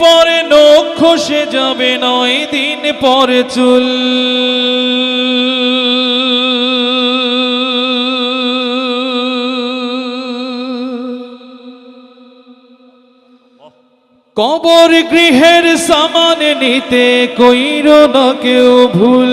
পরে নখ খসে যাবে নয় দিন পরে চুল। কবর গৃহের সামান নিতে কইর না কেউ ভুল।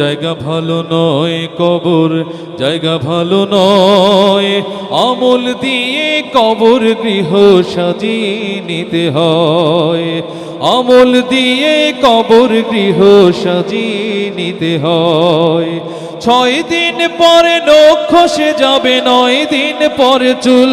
জায়গা ভালো নয় কবর, জায়গা ভালো নয়। আমল দিয়ে কবর গৃহ সাজিয়ে নিতে হয়। আমল দিয়ে কবর গৃহ সাজিয়ে নিতে হয়। ছয় দিন পরে নখ খসে যাবে, নয় দিন পরে চুল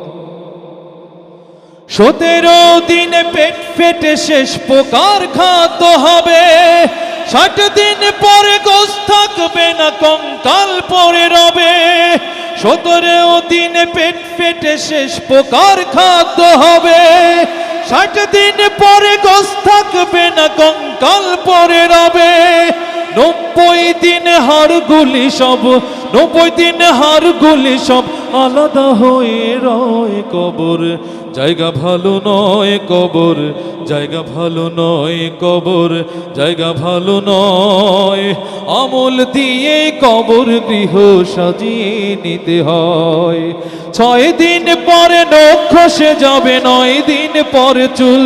সতেরো দিনে পেট ফেটে শেষ পোকার খাদ্য হবে। ষাট দিন পরে গোস থাকবে না, কঙ্কাল পরে রবে। সতেরো দিনে পেট ফেটে শেষ পোকার খাদ্য হবে। ষাট দিন পরে গোস থাকবে না, কঙ্কাল পরে রবে। নব্বই দিন হাড়গুলি সব, নব্বই দিন হাড়গুলি সব আলাদা হয়ে রয় কবর। জায়গা ভালো নয় কবর, জায়গা ভালো নয় কবর, জায়গা ভালো নয়। আমল দিয়ে কবর গৃহ সাজিয়ে নিতে হয়। ছয় দিন পরে নখ খসে যাবে, নয় দিন পরে চুল।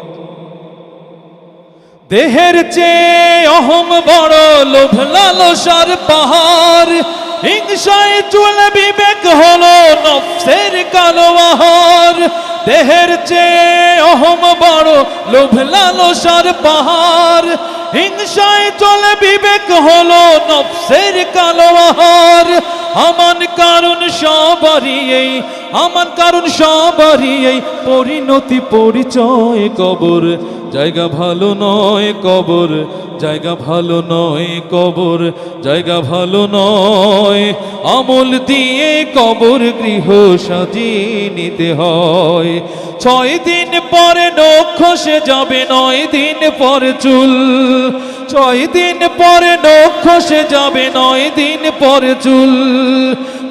দেহের চেয়ে অহম বড় লোভ লালসার পাহাড়। হিংসায় চলে বিবেক হলো নফসের কালো আহার। দেহের চেয়ে অহম বড় লোভ লালসার পাহাড়। হিংসায় চলে বিবেক হলো নফসের কালো আমান কারণ সবারই এই আমান কারণ সবারই এই। পরিণতি, পরিচয়, কবর। জায়গা ভালো নয়, কবর। জায়গা ভালো নয়, কবর। জায়গা ভালো নয়, আমল দিয়ে কবর গৃহ সাজিয়ে নিতে হয়। ছয় দিন পরে নখ খসে যাবে, নয় দিন পরে চুল। ছয় দিন পরে নখ খসে যাবে নয় দিন পরে চুল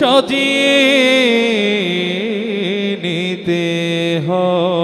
সাজিয়ে নিতে হয়।